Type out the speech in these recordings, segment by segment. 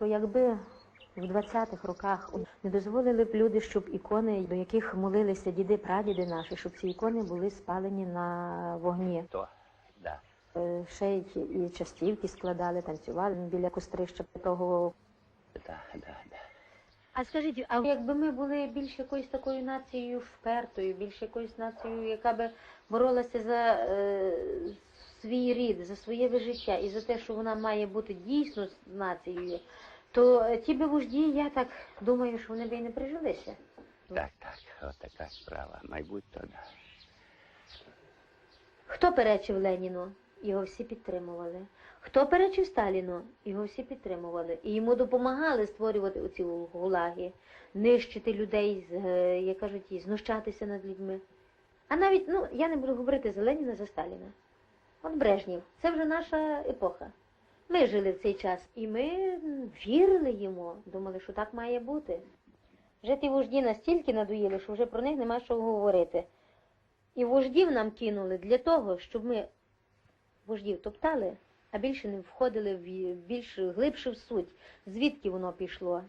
То якби в 20-х роках не дозволили б люди, щоб ікони, до яких молилися діди, прадіди наші, щоб ці ікони були спалені на вогні. То, да. Е, Ще й і частівки складали, танцювали біля кострища того. Да, да, да. А скажіть, а якби ми були більш якоюсь такою нацією впертою, більш якоюсь нацією, яка би боролася за е, свій рід, за своє життя і за те, що вона має бути дійсно нацією, то е, ті би вожді, я так думаю, що вони б і не прижилися. Так, так, от така справа. Майбутнє, да. Хто перечив Леніну? Його всі підтримували. Хто перечив Сталіну? Його всі підтримували. І йому допомагали створювати оці гулаги, нищити людей, е, як кажуть, знущатися над людьми. А навіть, ну, я не буду говорити за Леніна, за Сталіна. От Брежнєв, це вже наша епоха. Ми жили в цей час, і ми вірили йому, думали, що так має бути. Вже ті вожді настільки надоїли, що вже про них нема що говорити. І вождів нам кинули для того, щоб ми вождів топтали, а більше не входили в більш глибше в суть, звідки воно пішло,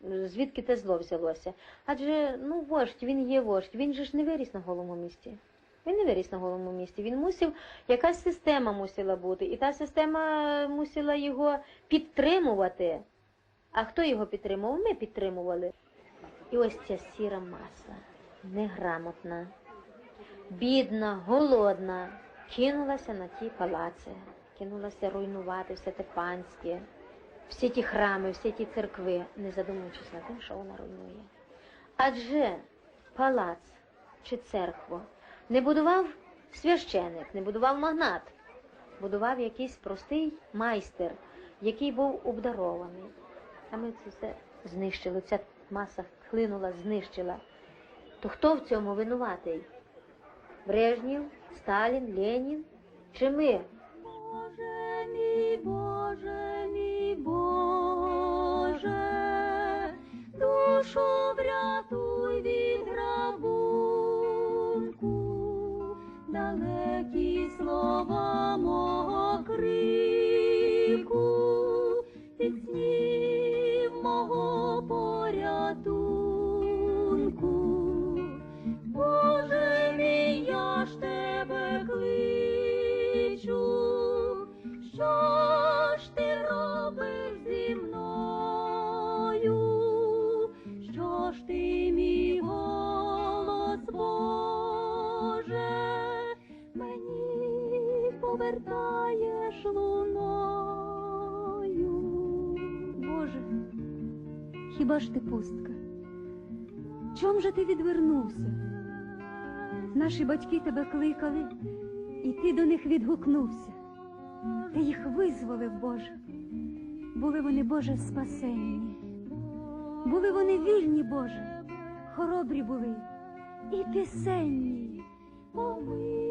звідки те зло взялося. Адже ну вождь, він є вождь, він же ж не виріс на голому місці. Він не виріс на голому місці. Він мусив, якась система мусила бути, і та система мусила його підтримувати. А хто його підтримував? Ми підтримували. І ось ця сіра маса, неграмотна, бідна, голодна, кинулася на ті палаци, кинулася руйнувати все те панське, всі ті храми, всі ті церкви, не задумуючись над тим, що вона руйнує. Адже палац чи церкву не будував священик, не будував магнат, будував якийсь простий майстер, який був обдарований. А ми це все знищили, ця маса хлинула, знищила. То хто в цьому винуватий? Брежнєв, Сталін, Ленін чи ми? Боже мій, Боже мій, Боже, душу врятуй 摩诃。Повертаєш луною. Боже, хіба ж ти пустка? Чом же ти відвернувся? Наші батьки тебе кликали, і ти до них відгукнувся. Ти їх визволив, Боже. Були вони, Боже, спасенні. Були вони вільні, Боже, хоробрі були і пісенні. Помилуй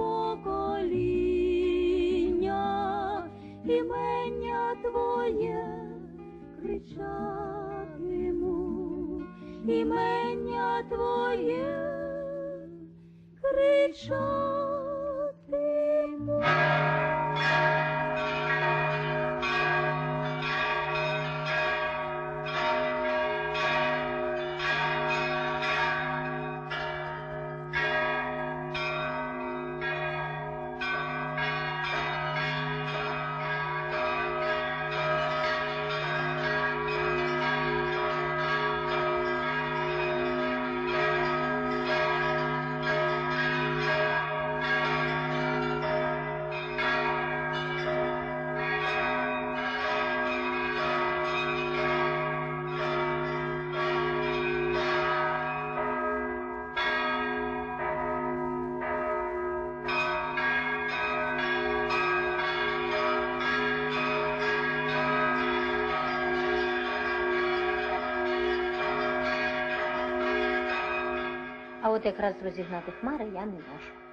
покоління, імення Твоє кричатиму, імення Твоє кричатиму. От якраз розігнати хмари я не можу.